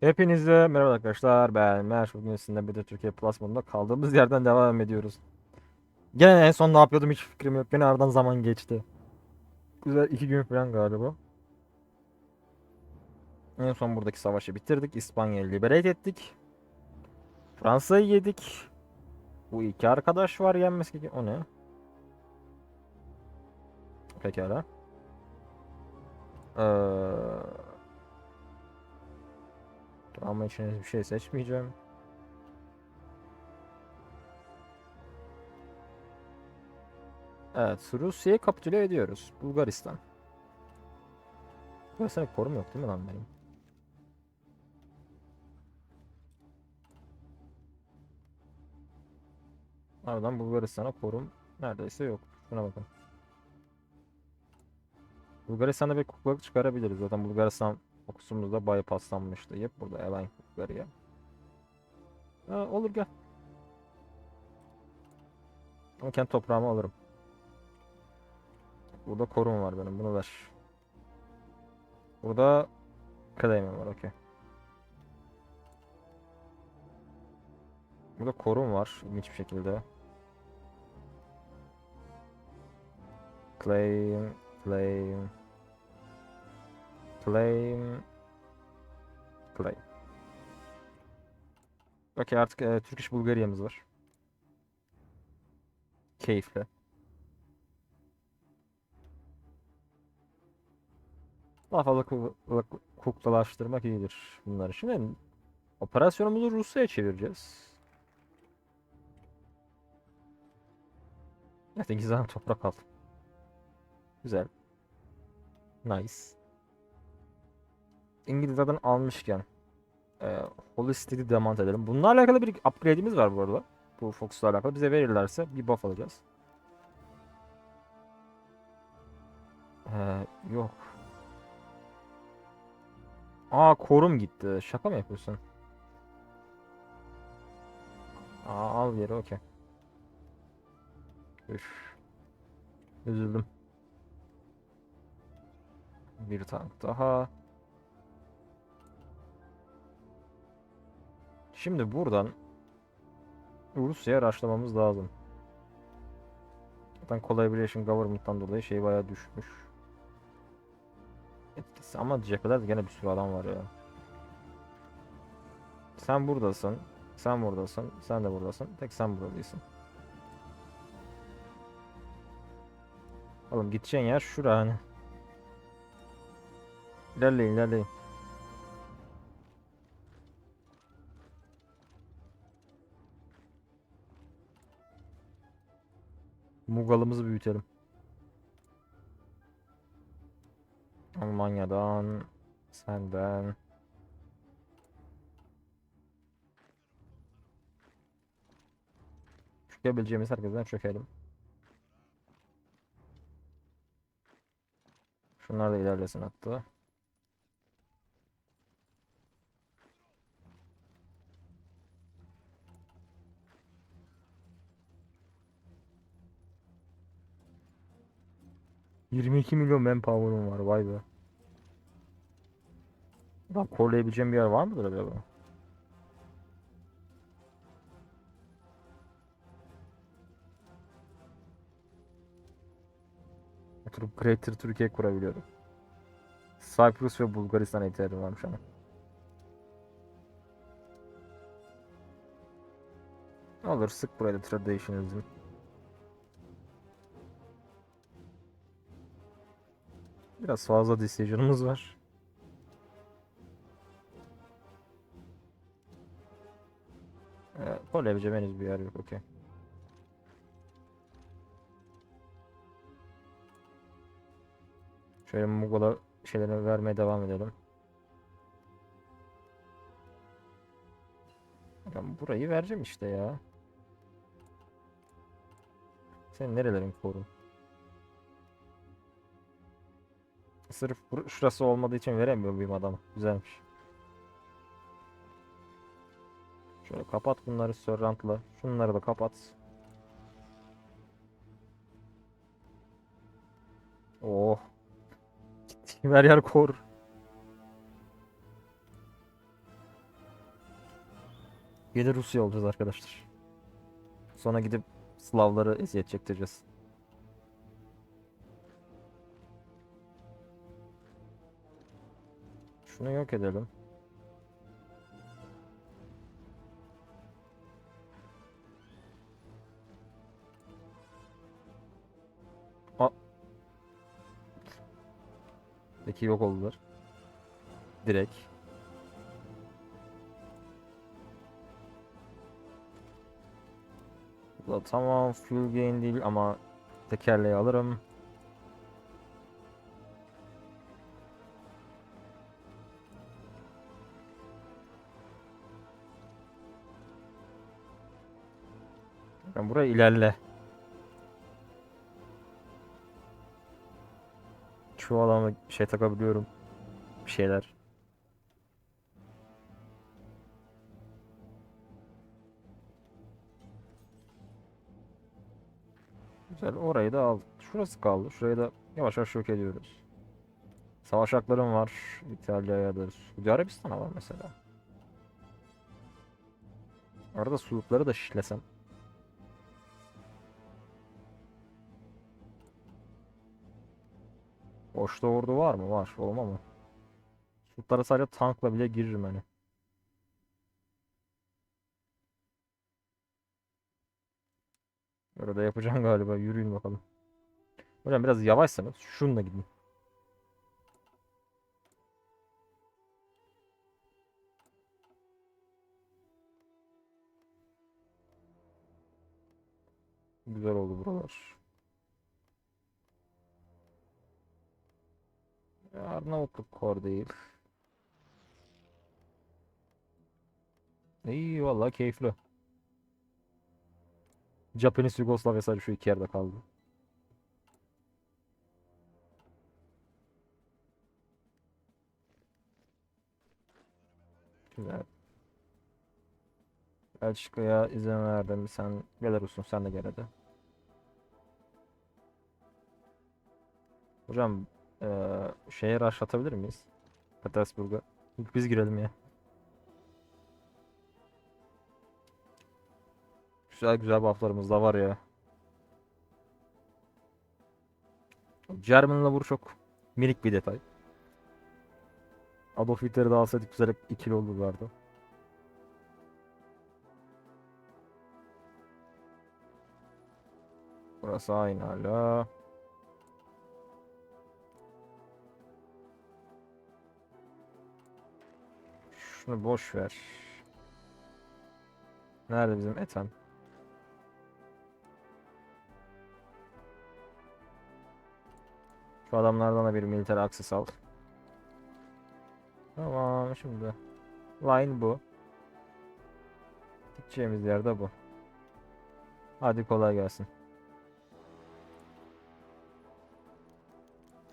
Hepinize merhaba arkadaşlar. Ben Mer. Bugün sizinle de Türkiye Plus modunda kaldığımız yerden devam ediyoruz. Gene en son ne yapıyordum hiç fikrim yok. Gene aradan zaman geçti. Güzel iki gün falan galiba. En son buradaki savaşı bitirdik. İspanya'yı liberate ettik. Fransa'yı yedik. Bu iki arkadaş var yenmesi ki o ne? Pekala. Ee, ama için bir şey seçmeyeceğim. Evet, Rusya'yı kapitüle ediyoruz. Bulgaristan. Burası korum yok değil mi lan benim? Ardından Bulgaristan'a korum neredeyse yok. Şuna bakın. Bulgaristan'da bir kuklalık çıkarabiliriz. Zaten Bulgaristan fokusumuzda bypasslanmıştı. Yep burada Align Bulgaria. Ha, olur gel. Ama kendi toprağımı alırım. Burada korum var benim. Bunu ver. Burada claim'im var. Okey. Burada korum var. İlginç bir şekilde. Claim. Claim. Claim. Claim. Okey artık e, Türk İş Bulgariya'mız var. Keyifle. Daha fazla kuk- kuk- kuklalaştırmak iyidir bunları. Şimdi operasyonumuzu Rusya'ya çevireceğiz. Evet İngilizce'den toprak aldım. Güzel. Nice. İngilizce'den almışken e, Holistic'i demant edelim. Bununla alakalı bir upgrade'imiz var bu arada. Bu Fox'la alakalı. Bize verirlerse bir buff alacağız. Ee, yok. Aa korum gitti. Şaka mı yapıyorsun? Aa al yeri okey. Üf. Üzüldüm. Bir tank daha. Şimdi buradan Rusya'ya raşlamamız lazım. Zaten Collaboration Government'tan dolayı şey bayağı düşmüş. Etkisi ama cephelerde gene bir sürü adam var ya. Sen buradasın. Sen buradasın. Sen de buradasın. Tek sen burada değilsin. Oğlum gideceğin yer şura hani. İlerleyin ilerleyin. Mugalımızı büyütelim. Almanya'dan, senden. Çökebileceğimiz herkesten çökelim. Şunlar da ilerlesin hatta. ...22 milyon manpower'um var vay be. Daha korlayabileceğim bir yer var mıdır acaba? Oturup Greater Türkiye kurabiliyorum. Cyprus ve Bulgaristan ihtiyacım varmış ama. Olur sık buraya da traditionalism. Biraz fazla decision'ımız var. Evet, kollayabileceğim henüz bir yer yok okey. Şöyle Mughal şeylerini vermeye devam edelim. Ben burayı vereceğim işte ya. Senin nerelerin korun? Sırf şurası olmadığı için veremiyor muyum adamı? Güzelmiş. Şöyle kapat bunları Sörrant'la. Şunları da kapat. Oh. Gittiğim her yer kor. Yeni Rusya olacağız arkadaşlar. Sonra gidip Slavları eziyet çektireceğiz. Şunu yok edelim. Peki yok oldular. Direkt. Bu da tamam fuel gain değil ama tekerleği alırım. Buraya ilerle. Şu adama şey takabiliyorum. Bir şeyler. Güzel orayı da al. Şurası kaldı. Şurayı da yavaş yavaş yok ediyoruz. Savaş haklarım var. İtalya'yadır. Suudi Arabistan'a var mesela. Arada sulukları da şişlesem. Boşta ordu var mı? Var. Olma mı? Suluklara sadece tankla bile giririm hani. Öyle de yapacağım galiba. Yürüyün bakalım. Hocam biraz yavaşsanız şununla gidin. Güzel oldu buralar. Arnavutluk kor değil. İyi vallahi keyifli. Japanese Yugoslavya sadece şu iki yerde kaldı. Güzel. Belçika'ya izin verdim. Sen Belarus'un sen de gel hadi. Hocam eee şeye rush miyiz? Petersburg'a. Biz girelim ya. Güzel güzel bufflarımız da var ya. German'la vur çok minik bir detay. Adolf Hitler'i de alsaydık güzel ikili olurlardı. Burası aynı hala. Şunu boş ver. Nerede bizim Ethem? Şu adamlardan da bir militer akses al. Tamam şimdi. Line bu. Gideceğimiz yerde bu. Hadi kolay gelsin.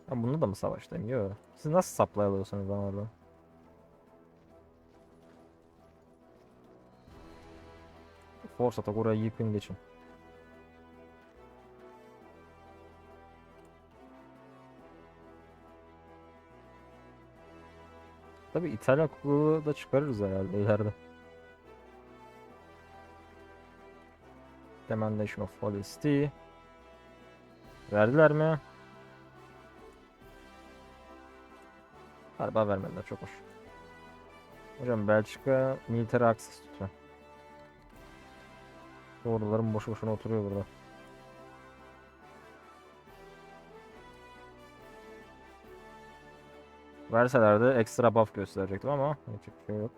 Ha bunu da mı savaştayım? Yok. Siz nasıl supply alıyorsunuz lan oradan? Force atak oraya yıkın geçin. Tabi İtalyan kuklu da çıkarırız herhalde ileride. Demandation of Honesty. Verdiler mi? Galiba vermediler çok hoş. Hocam Belçika military access lütfen. Ordularım boşu boşuna oturuyor burada. Verseler de ekstra buff gösterecektim ama yapacak bir şey yok.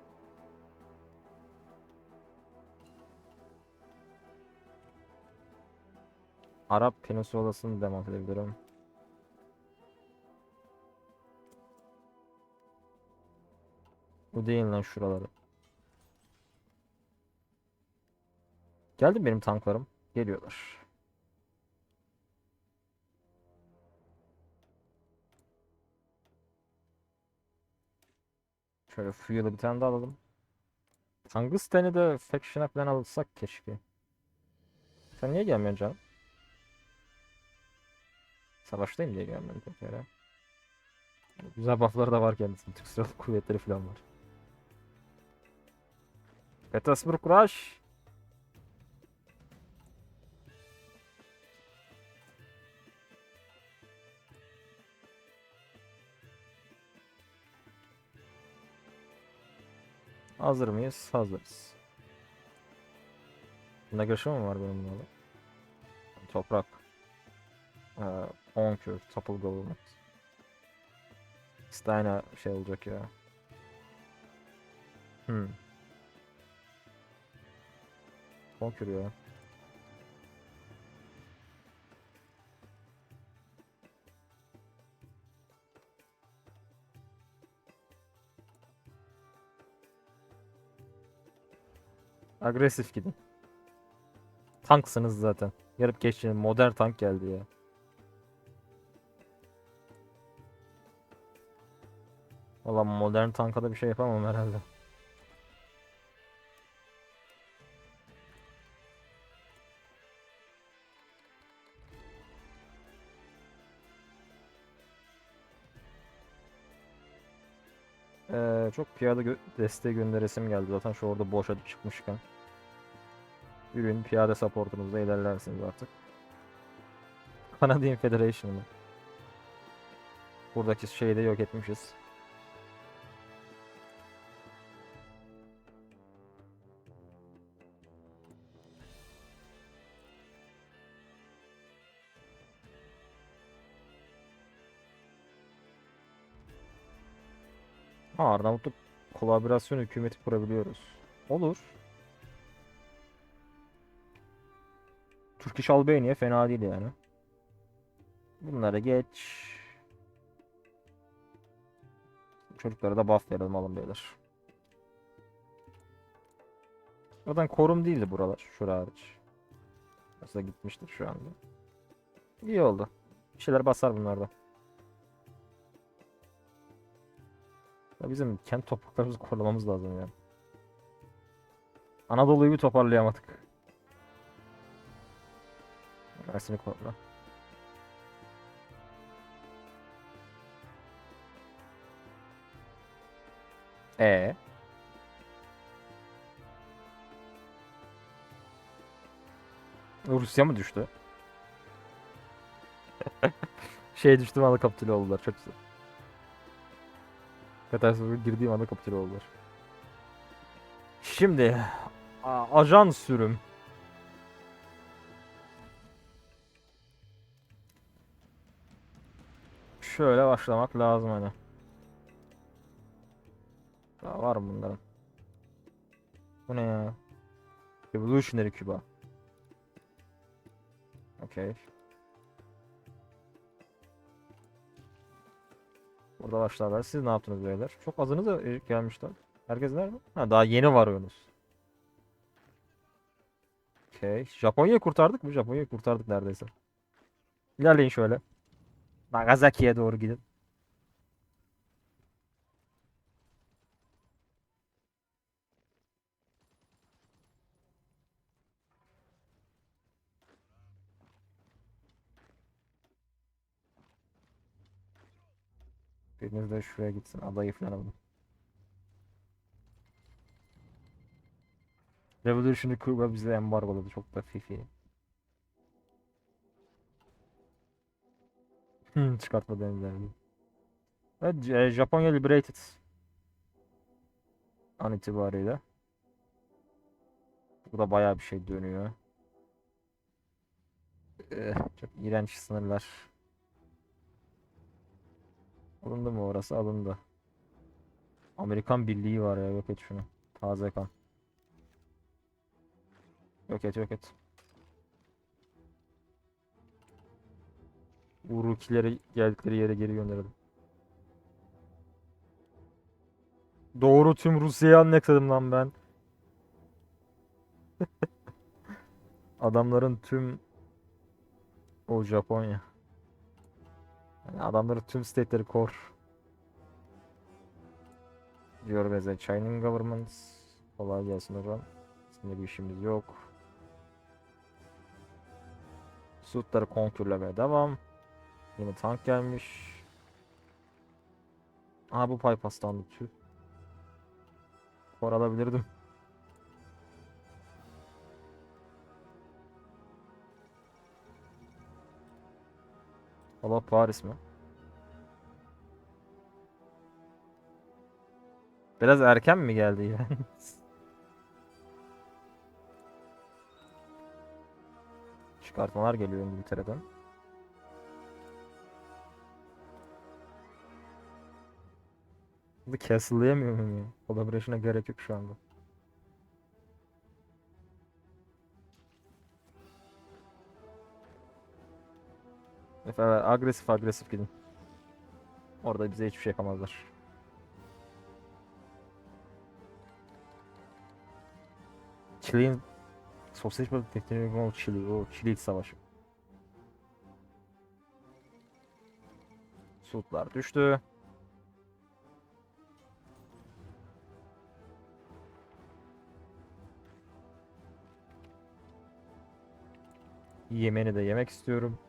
Arap Peninsulası'nı demant edebilirim. Bu değil lan şuraları. Geldi benim tanklarım? Geliyorlar. Şöyle fuel'ı bir tane daha alalım. Tungsten'i de faction'a falan alırsak keşke. Sen niye gelmiyorsun canım? Savaştayım diye gelmedim tek yere. Güzel buff'ları da var kendisinin. Türk Silahlı Kuvvetleri falan var. Petersburg Rush. Hazır mıyız? Hazırız. Bunda görüşme mi var benim bunlarla? Toprak. Ee, Onkür, Topple Government. Stein'a şey olacak ya. Hmm. Onkür ya. Agresif gidin. Tanksınız zaten. Yarıp geçin. Modern tank geldi ya. Valla modern tanka da bir şey yapamam herhalde. Ee, çok piyade gö desteği gönderesim geldi zaten şu orada boşa çıkmışken. Yürüyün piyade supportunuzda ilerlersiniz artık. Canadian Federation'ı. Buradaki şeyi de yok etmişiz. Ha Arnavutluk kolaborasyon hükümeti kurabiliyoruz. Olur. Turkish Albania fena değil yani. Bunlara geç. Çocuklara da buff verelim alın beyler. Zaten korum değildi buralar. Şura hariç. Aslında gitmiştir şu anda. İyi oldu. Bir şeyler basar bunlarda. Ya bizim kent topraklarımızı korumamız lazım ya. Anadolu'yu bir toparlayamadık. Mersin'i korla. E Rusya mı düştü? şey düştü anda kapitüle oldular çok güzel. Petersburg'a girdiğim anda kapitüle oldular. Şimdi ajan sürüm. Şöyle başlamak lazım hani. Daha var mı bunların? Bu ne ya? Revolutionary Cuba. Okey. Burada başlarlar. Siz ne yaptınız beyler? Çok azınız da gelmişler. Herkes nerede? Ha daha yeni varıyorsunuz. Okey. Japonya'yı kurtardık mı? Japonya'yı kurtardık neredeyse. İlerleyin şöyle. Nagasaki'ye doğru gidin. Biriniz de şuraya gitsin. Adayı falan alın. Revolutionary Cuba bize embargoladı. Çok da fifi. Hmm, çıkartma denizlerini. Evet, Japonya liberated. An itibariyle. Burada bayağı bir şey dönüyor. Eh, çok iğrenç sınırlar. Alındı mı orası? Alındı. Amerikan birliği var ya. Yok et şunu. Taze kan. Yok et yok et. Urukileri geldikleri yere geri gönderelim. Doğru tüm Rusya'yı annekledim lan ben. Adamların tüm o Japonya. Yani adamların tüm state'leri core. Diyor bize Chinese government. Kolay gelsin hocam. Şimdi bir işimiz yok. Suitları konkürlemeye devam. Yeni tank gelmiş. Aha bu bypass'tandı tüh. Kor alabilirdim. Allah Paris mi? Biraz erken mi geldi yani? Çıkartmalar geliyor İngiltere'den. Bu castle'layamıyor muyum ya? Collaboration'a gerek yok şu anda. Evet, agresif agresif gidin. Orada bize hiçbir şey yapamazlar. Çileğin sosyalist bir teknoloji o Çili, o Çili iç savaşı. Suudlar düştü. Yemen'i de yemek istiyorum.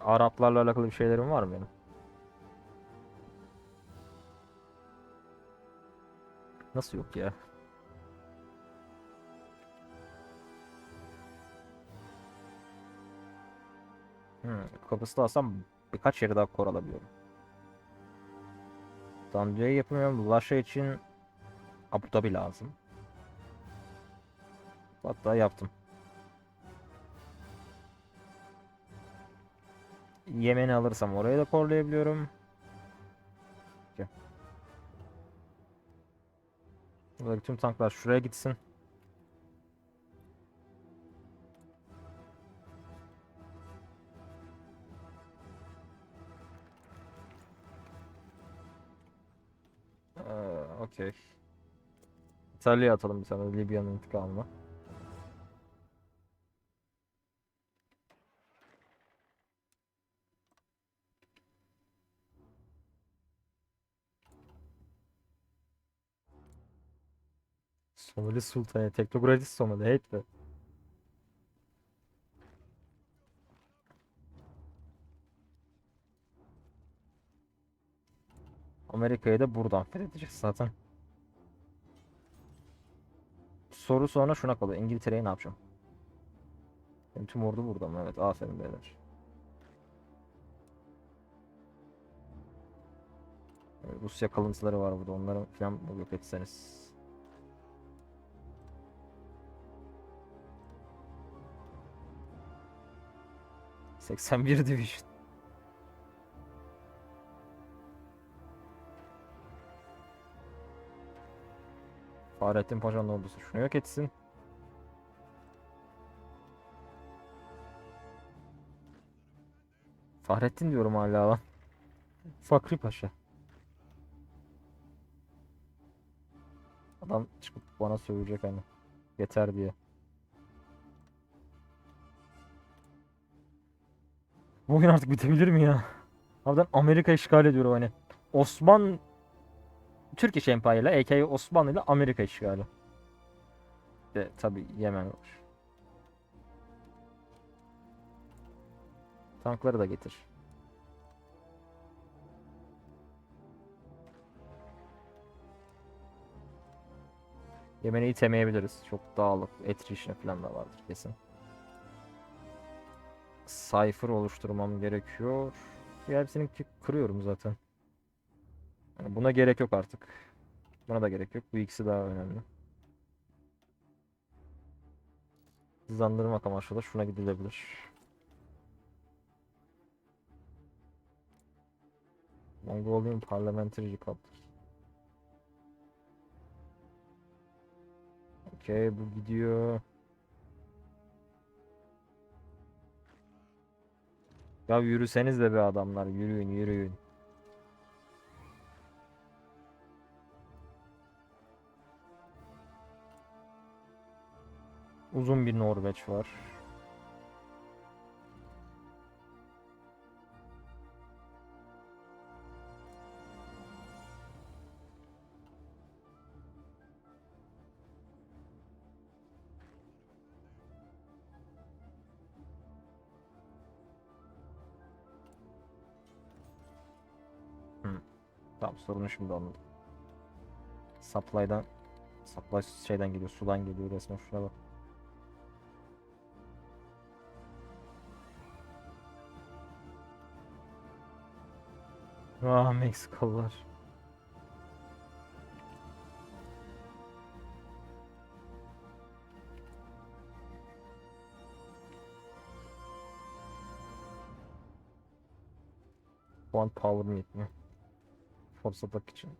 Araplarla alakalı bir şeylerim var mı benim? Nasıl yok ya? Hmm, Kıbrıs'ta alsam birkaç yere daha kor alabiliyorum. Damcayı yapamıyorum. Laşa için Abu Dhabi lazım. Hatta yaptım. Yemen'i alırsam orayı da korlayabiliyorum. Buradaki tüm tanklar şuraya gitsin. Ee, Okey. İtalya'ya atalım bir tane Libya'nın intikamını. Somali Sultanı, Teknokratik Somali, hate. Amerika'yı da buradan fethedeceğiz zaten. Soru sonra şuna kalıyor. İngiltere'yi ne yapacağım? Benim tüm ordu burada mı? Evet, aferin beyler. Rusya kalıntıları var burada. Onları falan yok etseniz. Seksen bir division. Fahrettin Paşa'nın ordusu şunu yok etsin. Fahrettin diyorum hala lan. Fakri Paşa. Adam çıkıp bana sövecek hani. Yeter diye. Bugün artık bitebilir mi ya? Abi ben Amerika işgal ediyorum hani. Osman Turkish Empire ile aka Osmanlı ile Amerika işgali. De tabi Yemen var. Tankları da getir. Yemen'i itemeyebiliriz. Çok dağlık. Attrition falan da vardır kesin. Cypher oluşturmam gerekiyor. Ya hepsini ki- kırıyorum zaten. Yani buna gerek yok artık. Buna da gerek yok. Bu ikisi daha önemli. Hızlandırmak amaçlı da şuna gidilebilir. Mongolian Parliamentary Republic. Okey bu gidiyor. Ya yürüseniz de be adamlar yürüyün yürüyün. Uzun bir Norveç var. sorunu şimdi anladım. Supply'dan supply şeyden geliyor, sudan geliyor resmen şuna bak. Ah Meksikalılar. Puan power'ım yetmiyor. Force attack için.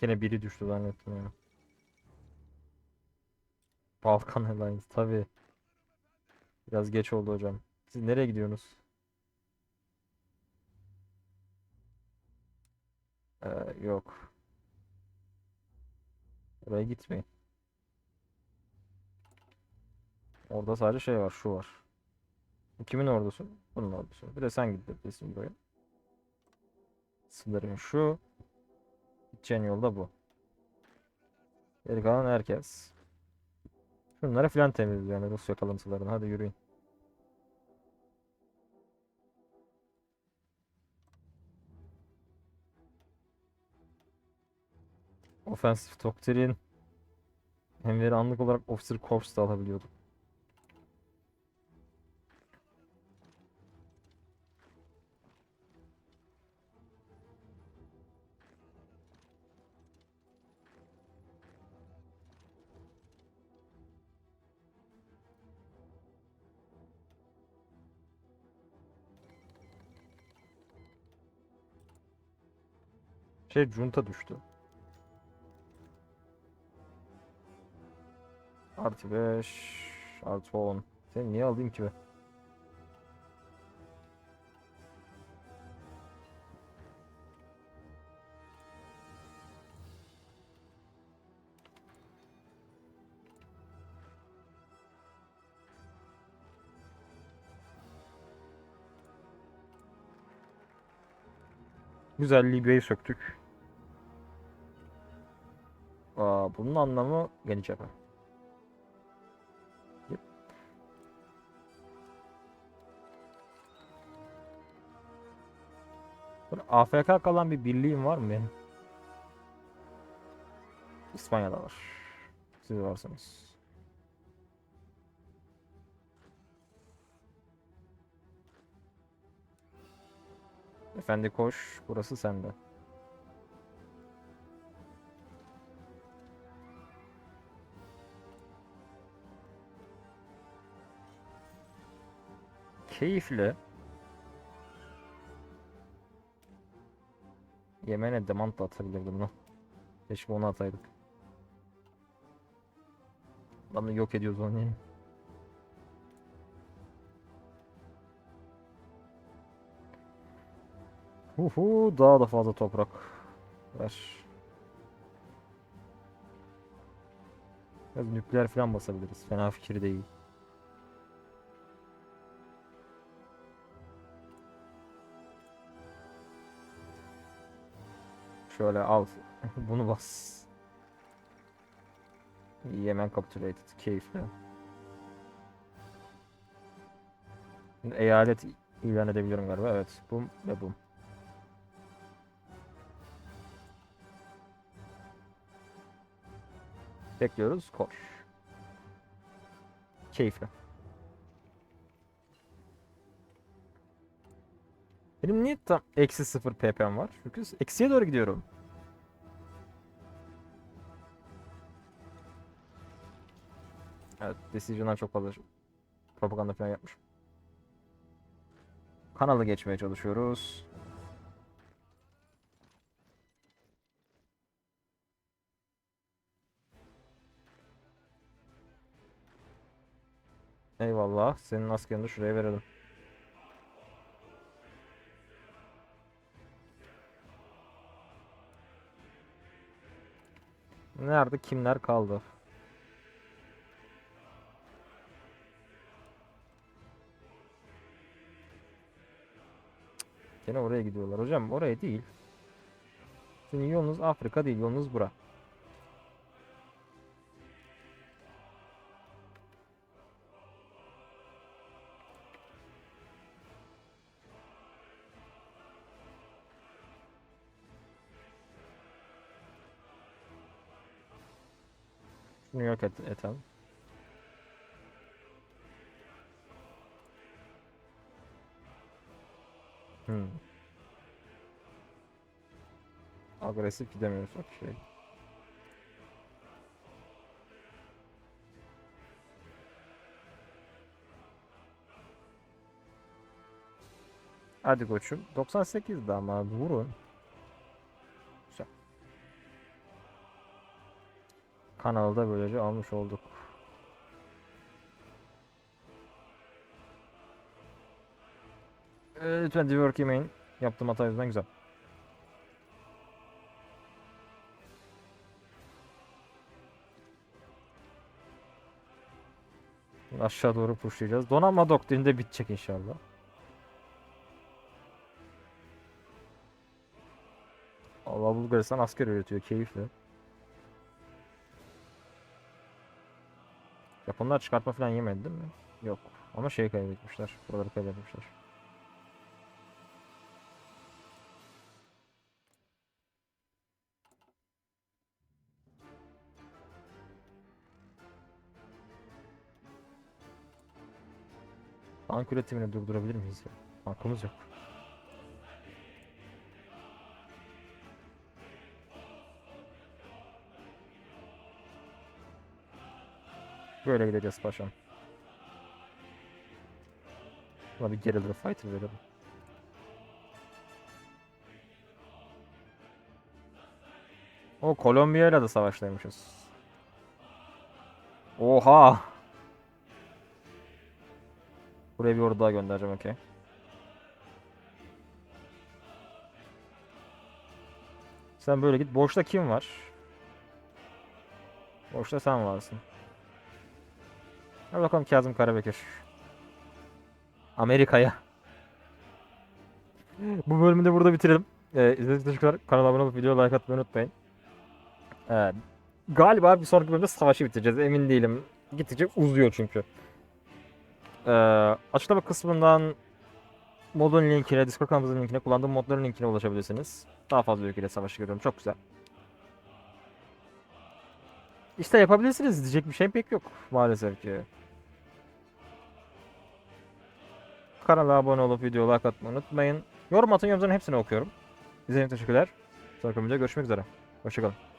Gene biri düştü zannettim ya. Balkan Airlines tabi. Biraz geç oldu hocam. Siz nereye gidiyorsunuz? Ee, yok. Oraya gitmeyin. Orada sadece şey var, şu var. Kimin ordusu? Bunun ordusu. Bir de sen git desin buraya. Sınırın şu. Gideceğin yolda bu. Geri kalan herkes. Şunları filan temizliyor yani Rusya kalıntılarını. Hadi yürüyün. Offensive doktrin. Enver'i anlık olarak Officer Corps da alabiliyorduk. Şey junta düştü. Artı 5 artı 10. Seni niye alayım ki be? Güzel Libya'yı söktük. Aa, bunun anlamı geniş cephe. AFK kalan bir birliğim var mı benim? İspanya'da var. Siz varsınız. Efendi koş. Burası sende. Keyifli. Yemen'e demand da atabilirdim lan. Keşke onu ataydık. Adamı yok ediyoruz onu yani. Uhu daha da fazla toprak ver. Biraz nükleer falan basabiliriz. Fena fikir değil. Şöyle al. Bunu bas. Yemen capitulated. Keyifli. Eyalet ilan edebiliyorum galiba. Evet. Bum ve bum. Bekliyoruz. Koş. Keyifli. Benim niye tam eksi sıfır ppm var? Çünkü eksiye doğru gidiyorum. Evet, Decision'dan çok fazla propaganda falan yapmış. Kanalı geçmeye çalışıyoruz. Eyvallah. Senin askerini şuraya verelim. Nerede kimler kaldı? Gene oraya gidiyorlar. Hocam oraya değil. Sizin yolunuz Afrika değil. Yolunuz bura. York et etem. Hmm. Agresif gidemiyoruz. Okey. Hadi koçum. 98'de ama vurun. Kanalda böylece almış olduk. Ee, Lütfen Divork yemeyin. Yaptığım hata yüzünden güzel. Aşağı doğru pushlayacağız. Donanma doktrininde bitecek inşallah. Allah Bulgaristan asker üretiyor keyifli. Japonlar çıkartma falan yemedi değil mi? Yok. Ama şey kaybetmişler. Buraları kaybetmişler. Tank üretimini durdurabilir miyiz ya? Tankımız yok. Böyle gideceğiz paşam. Buna bir Guerrilla Fighter verelim. O Kolombiya ile de savaştaymışız. Oha! Buraya bir ordu daha göndereceğim okey. Sen böyle git. Boşta kim var? Boşta sen varsın. Hadi bakalım Kazım Karabekir. Amerika'ya. Bu bölümü de burada bitirelim. Ee, izlediğiniz için teşekkürler. Kanala abone olup videoya like atmayı unutmayın. Ee, galiba bir sonraki bölümde savaşı bitireceğiz. Emin değilim. Gittikçe uzuyor çünkü. Ee, açıklama kısmından modun linkine, Discord kanalımızın linkine, kullandığım modların linkine ulaşabilirsiniz. Daha fazla ülkeyle savaşı görüyorum. Çok güzel. İşte yapabilirsiniz diyecek bir şey pek yok maalesef ki. Kanala abone olup video like atmayı unutmayın. Yorum atın yorumların hepsini okuyorum. İzlediğiniz için teşekkürler. Sonraki videoda görüşmek üzere. Hoşçakalın.